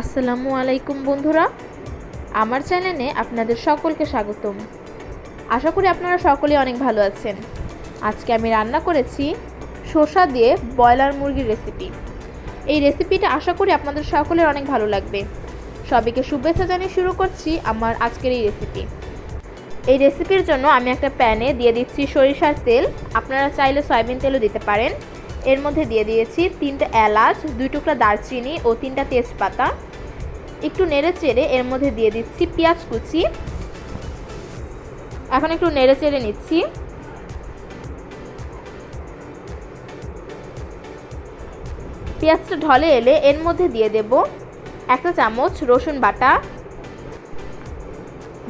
আসসালামু আলাইকুম বন্ধুরা। আমার চ্যানেলে আপনাদের সকলকে স্বাগতম। আশা করি আপনারা সকলেই অনেক ভালো আছেন। আজকে আমি রান্না করেছি শসা দিয়ে ব্রয়লার মুরগির রেসিপি এই রেসিপিটা আশা করি আপনাদের সকলের অনেক ভালো লাগবে। সবাইকে শুভেচ্ছা জানিয়ে শুরু করছি আমার আজকের এই রেসিপি এই রেসিপির জন্য আমি একটা প্যানে দিয়ে দিচ্ছি সরিষার তেল। আপনারা চাইলে সয়াবিন তেলও দিতে পারেন। এর মধ্যে দিয়ে দিয়েছি তিনটে এলাচ, দুই টুকরা দারচিনি ও তিনটা তেজপাতা। একটু নেড়ে চেড়ে এর মধ্যে দিয়ে দিচ্ছি পেঁয়াজ কুচি। এখন একটু নেড়ে চেড়ে নিচ্ছি। পেঁয়াজটা ঢলে এলে এর মধ্যে দিয়ে দেব একটা চামচ রসুন বাটা।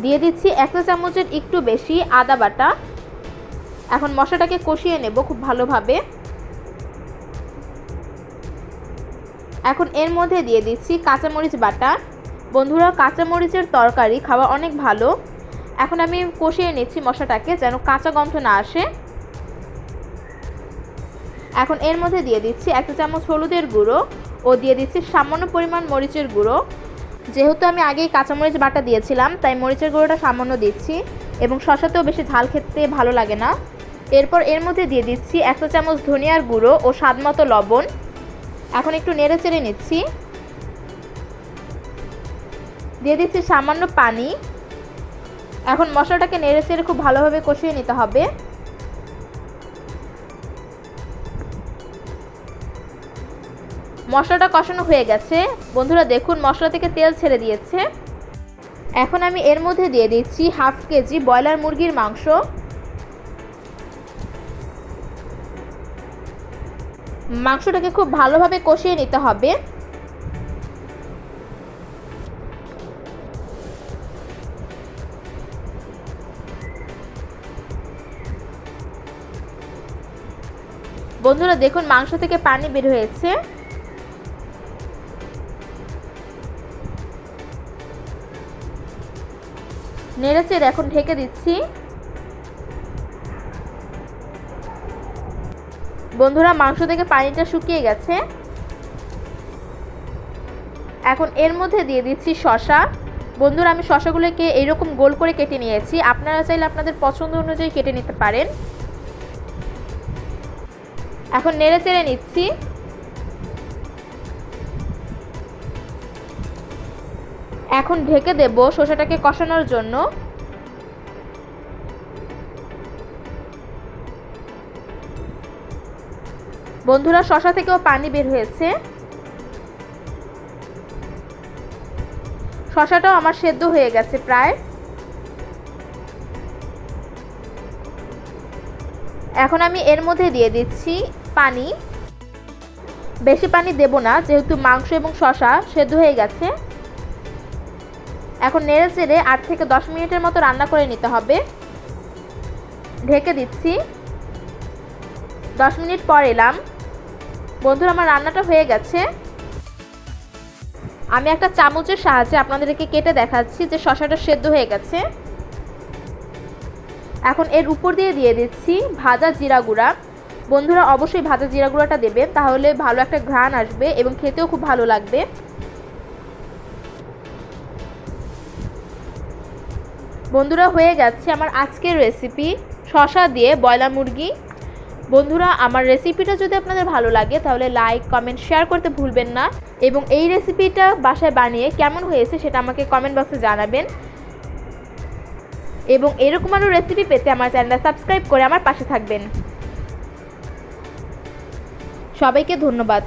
দিয়ে দিচ্ছি একটা চামচের একটু বেশি আদা বাটা। এখন মশলাটাকে কষিয়ে নেব খুব ভালোভাবে। এখন এর মধ্যে দিয়ে দিচ্ছি কাঁচামরিচ বাটা। বন্ধুরা, কাঁচামরিচের তরকারি খাওয়া অনেক ভালো। এখন আমি কষিয়ে নিচ্ছি মশলাটাকে যেন কাঁচা গন্ধ না আসে। এখন এর মধ্যে দিয়ে দিচ্ছি একটা চামচ হলুদের গুঁড়ো ও দিয়ে দিচ্ছি সামান্য পরিমাণ মরিচের গুঁড়ো। যেহেতু আমি আগেই কাঁচামরিচ বাটা দিয়েছিলাম, তাই মরিচের গুঁড়োটা সামান্য দিচ্ছি এবং শশাতেও বেশি ঝাল খেতে ভালো লাগে না। এরপর এর মধ্যে দিয়ে দিচ্ছি একটা চামচ ধনিয়ার গুঁড়ো ও স্বাদমতো লবণ। এখন একটু নেড়ে চেড়ে নিচ্ছি। দিয়ে দিচ্ছি সামান্য পানি। এখন মশলাটাকে নেড়ে চেড়ে খুব ভালোভাবে কষিয়ে নিতে হবে। মশলাটা কষানো হয়ে গেছে। বন্ধুরা দেখুন, মশলা থেকে তেল ছেড়ে দিয়েছে। এখন আমি এর মধ্যে দিয়ে দিচ্ছি হাফ কেজি ব্রয়লার মুরগির মাংস। মাংসটাকে খুব ভালোভাবে কষিয়ে নিতে হবে। বন্ধুরা, দেখুন মাংস থেকে পানি বের হয়েছে। নেড়েচেড়ে এখন ঢেকে দিচ্ছি। বন্ধুরা, মাংস থেকে পানিটা শুকিয়ে গেছে। এখন এর মধ্যে দিয়ে দিচ্ছি শশা বন্ধুরা, আমি শশাগুলোকে এইরকম গোল করে কেটে নিয়েছি। আপনারা চাইলে আপনাদের পছন্দ অনুযায়ী কেটে নিতে পারেন। এখন নেড়ে চেড়ে নিচ্ছি। এখন ঢেকে দেব শসাটাকে কষানোর জন্য। বন্ধুরা, শশা থেকেও পানি বের হয়েছে। শশাটাও আমার সেদ্ধ হয়ে গেছে প্রায়। এখন আমি এর মধ্যে দিয়ে দিচ্ছি পানি। বেশি পানি দেব না, যেহেতু মাংস এবং শশা সেদ্ধ হয়ে গেছে। এখন নেড়ে চেড়ে আট থেকে দশ মিনিটের মতো রান্না করে নিতে হবে। ঢেকে দিচ্ছি। দশ মিনিট পর এলাম। বন্ধুরা, আমার রান্নাটা হয়ে গেছে। আমি একটা চামচের সাহায্যে আপনাদেরকে কেটে দেখাচ্ছি যে শশাটা সেদ্ধ হয়ে গেছে। এখন এর উপর দিয়ে দিয়ে দিচ্ছি ভাজা জিরা গুঁড়া। বন্ধুরা, অবশ্যই ভাজা জিরা গুঁড়াটা দেবেন, তাহলে ভালো একটা ঘ্রাণ আসবে এবং খেতেও খুব ভালো লাগবে। বন্ধুরা, হয়ে যাচ্ছে আমার আজকের রেসিপি শশা দিয়ে ব্রয়লার মুরগি বন্ধুরা, আমার রেসিপিটা যদি আপনাদের ভালো লাগে, তাহলে লাইক কমেন্ট শেয়ার করতে ভুলবেন না। এবং এই রেসিপিটা বাসায় বানিয়ে কেমন হয়েছে সেটা আমাকে কমেন্ট বক্সে জানাবেন। এবং এরকম আরও রেসিপি পেতে আমার চ্যানেলটা সাবস্ক্রাইব করে আমার পাশে থাকবেন। সবাইকে ধন্যবাদ।